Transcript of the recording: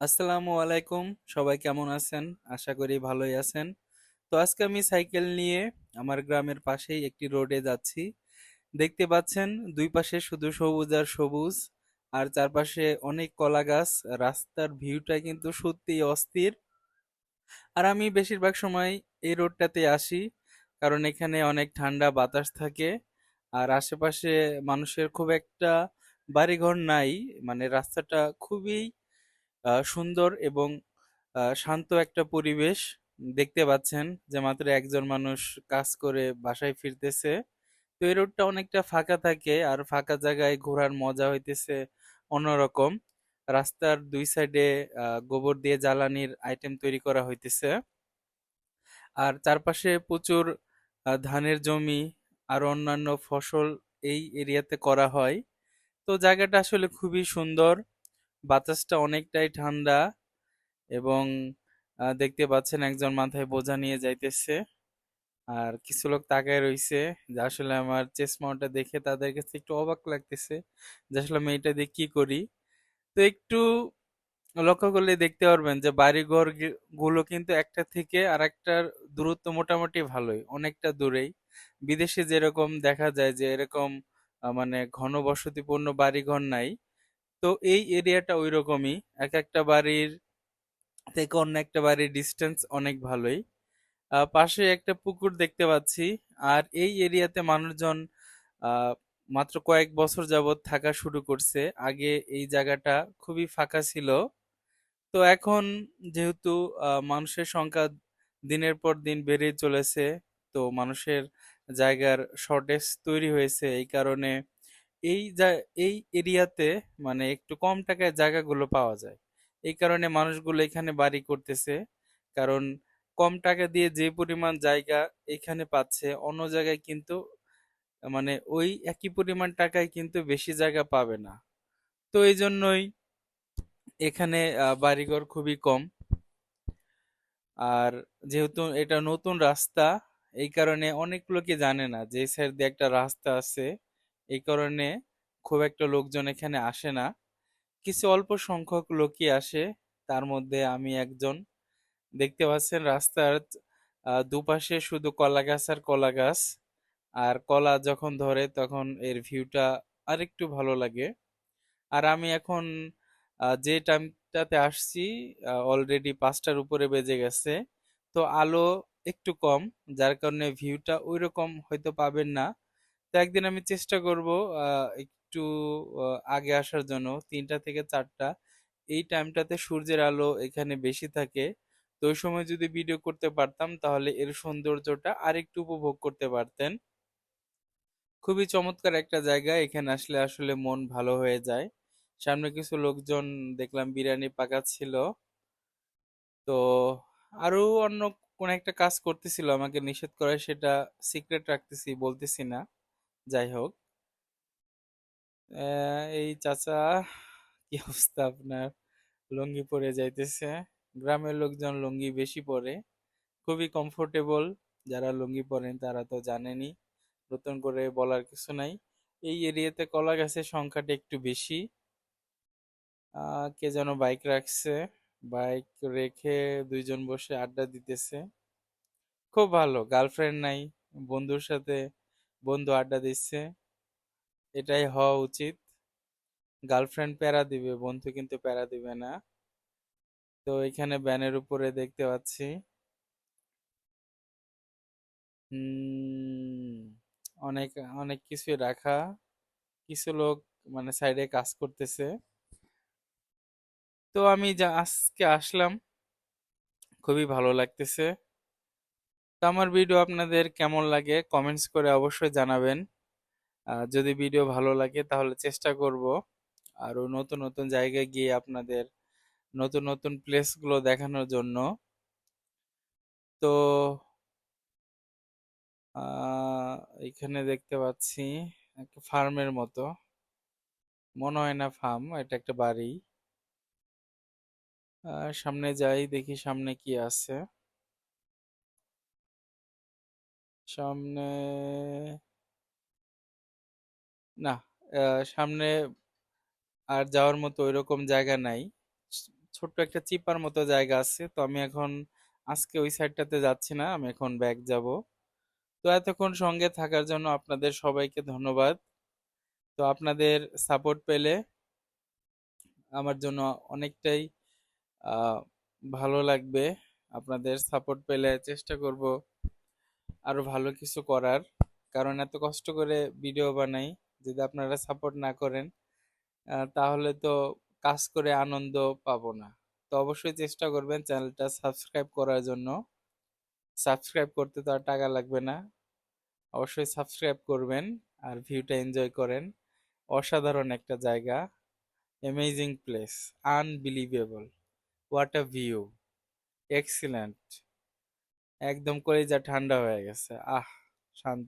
আসসালামু আলাইকুম। সবাই কেমন আছেন? আশা করি ভালোই আছেন। তো আজকে আমি সাইকেল নিয়ে আমার গ্রামের পাশেই একটি রোডে যাচ্ছি। দেখতে পাচ্ছেন, দুই পাশে শুধু সবুজ আর সবুজ, আর চারপাশে অনেক কলা গাছ। রাস্তার ভিউটা কিন্তু সত্যিই অস্থির। আর আমি বেশিরভাগ সময় এই রোডটাতে আসি, কারণ এখানে অনেক ঠান্ডা বাতাস থাকে, আর আশেপাশে মানুষের খুব একটা বাড়িঘর নাই। মানে রাস্তাটা খুবই সুন্দর এবং শান্ত একটা পরিবেশ দেখতে পাচ্ছেন যে মাত্র একজন মানুষ কাজ করে বাসায় ফিরতেছে। তো এই রোডটা অনেকটা ফাঁকা থাকে আর ফাঁকা জায়গায় ঘোরার মজা হইতেছে অন্যরকম। রাস্তার দুই সাইডে গোবর দিয়ে জ্বালানির আইটেম তৈরি করা হইতেছে। আর চারপাশে প্রচুর ধানের জমি আর অন্যান্য ফসল এই এরিয়াতে করা হয়। তো জায়গাটা আসলে খুবই সুন্দর। বাতাসটা অনেকটাই ঠান্ডা এবং দেখতে পাচ্ছেন একজন মাথায় বোঝা নিয়ে যাইতেছে। আর কিছু লোক তাকায় রইছে যে আসলে আমার চেসমা দেখে তাদের কাছে একটু অবাক লাগতেছে যে আসলে আমি এটা দিয়ে কি করি। তো একটু লক্ষ্য করলে দেখতে পারবেন যে বাড়িঘরগুলো কিন্তু একটা থেকে আর একটার দূরত্ব মোটামুটি ভালোই, অনেকটা দূরেই। বিদেশে যেরকম দেখা যায় যে এরকম মানে ঘনবসতিপূর্ণ বাড়িঘর নাই। তো এই এরিয়াটা ওইরকমই। এক একটা বাড়ির থেকে অন্য একটা বাড়ির ডিস্টেন্স অনেক ভালোই। পাশে একটা পুকুর দেখতে পাচ্ছি। আর এই এরিয়াতে মানুষজন মাত্র কয়েক বছর যাবৎ থাকা শুরু করছে। আগে এই জায়গাটা খুবই ফাঁকা ছিল। তো এখন যেহেতু মানুষের সংখ্যা দিনের পর দিন বেড়ে চলেছে, তো মানুষের জায়গার শর্টেজ তৈরি হয়েছে। এই কারণে এই জা- এই এরিয়াতে মানে একটু কম টাকায় জায়গাগুলো পাওয়া যায়। এই কারণে মানুষগুলো এখানে বাড়ি করতেছে। কারণ কম টাকা দিয়ে যে পরিমাণ জায়গা এখানে পাচ্ছে, অন্য জায়গায় কিন্তু মানে ওই একই পরিমাণ টাকায় কিন্তু বেশি জায়গা পাবে না। তো এই জন্যই এখানে বাড়িঘর খুবই কম। আর যেহেতু এটা নতুন রাস্তা, এই কারণে অনেক লোকে জানে না যে সাইড দিয়ে একটা রাস্তা আছে। এই কারণে খুব একটা লোকজন এখানে আসে না। কিছু অল্প সংখ্যক লোকই আসে। তার মধ্যে আমি একজন। দেখতে পাচ্ছেন রাস্তার দুপাশে শুধু কলা গাছ আর কলা গাছ। আর কলা যখন ধরে তখন এর ভিউটা আরেকটু ভালো লাগে। আর আমি এখন যে টাইমটাতে আসছি অলরেডি পাঁচটার উপরে বেজে গেছে। তো আলো একটু কম, যার কারণে ভিউটা ওইরকম হয়তো পাবেন না। একদিন আমি চেষ্টা করব একটু আগে আসার জন্য। তিনটা থেকে চারটা। এই টাইমটাতে সূর্যের আলো এখানে বেশি থাকে। তো ওই সময় যদি ভিডিও করতে পারতাম, তাহলে এর সৌন্দর্যটা আরেকটু উপভোগ করতে পারতেন। খুবই চমৎকার একটা জায়গা। এখানে আসলে আসলে মন ভালো হয়ে যায়। সামনে কিছু লোকজন দেখলাম বিরিয়ানি পাকাচ্ছিল। তো আরও অন্য কোন একটা কাজ করতেছিল, আমাকে নিষেধ করে সেটা সিক্রেট রাখতেছি, বলতেছি না। যাই হোক। এই চাচা, কি অবস্থা আপনার? লুঙ্গি পরে যাইতেছে। গ্রামের লোকজন লুঙ্গি বেশি পরে। খুবই কমফোর্টেবল যারা লুঙ্গি পরেন তারা তো জানেনই। নতুন করে বলার কিছু নাই। এই এরিয়াতে কলা গাছের সংখ্যাটা একটু বেশি। কে যেন বাইক রাখছে। বাইক রেখে দুইজন বসে আড্ডা দিতেছে। খুব ভালো। গার্লফ্রেন্ড নাই, বন্ধুর সাথে বন্ধু আড্ডা দিচ্ছে। এটাই হওয়া উচিত। গার্লফ্রেন্ড প্যারা দিবে, বন্ধু কিন্তু প্যারা দিবে না। তো এখানে ব্যানের উপরে দেখতে পাচ্ছি। অনেক অনেক কিছুই রাখা। কিছু লোক মানে সাইডে কাজ করতেছে। তো আমি যা, আজকে আসলাম। খুবই ভালো লাগতেছে। তো আমার ভিডিও আপনাদের কেমন লাগে কমেন্টস করে অবশ্যই জানাবেন। যদি ভিডিও ভালো লাগে তাহলে চেষ্টা করব আরও নতুন নতুন জায়গায় গিয়ে আপনাদের নতুন নতুন প্লেসগুলো দেখানোর জন্য। তো এখানে দেখতে পাচ্ছি একটা ফার্মের মতো। মনে হয় না ফার্ম এটা একটা বাড়ি। সামনে যাই, দেখি সামনে কি আছে। সামনে না আহ, সামনে আর যাওয়ার মতো ওইরকম জায়গা নাই। ছোট্ট একটা চিপার মতো জায়গা আছে। তো আমি এখন আজকে ওই সাইডটাতে যাচ্ছি না আমি এখন ব্যাক যাব। তো এতক্ষণ সঙ্গে থাকার জন্য আপনাদের সবাইকে ধন্যবাদ। তো আপনাদের সাপোর্ট পেলে আমার জন্য অনেকটাই আহ, ভালো লাগবে। আপনাদের সাপোর্ট পেলে চেষ্টা করব আরও ভালো কিছু করার। কারণ এত কষ্ট করে ভিডিও বানাই, যদি আপনারা সাপোর্ট না করেন তাহলে তো কাজ করে আনন্দ পাবো না। তো অবশ্যই চেষ্টা করবেন চ্যানেলটা সাবস্ক্রাইব করার জন্য। সাবস্ক্রাইব করতে তো আর টাকা লাগবে না। অবশ্যই সাবস্ক্রাইব করবেন আর ভিউটা এনজয় করেন। অসাধারণ একটা জায়গা। Amazing place unbelievable what a view excellent একদম করে যা ঠান্ডা হয়ে গেছে। আহ শান্তি।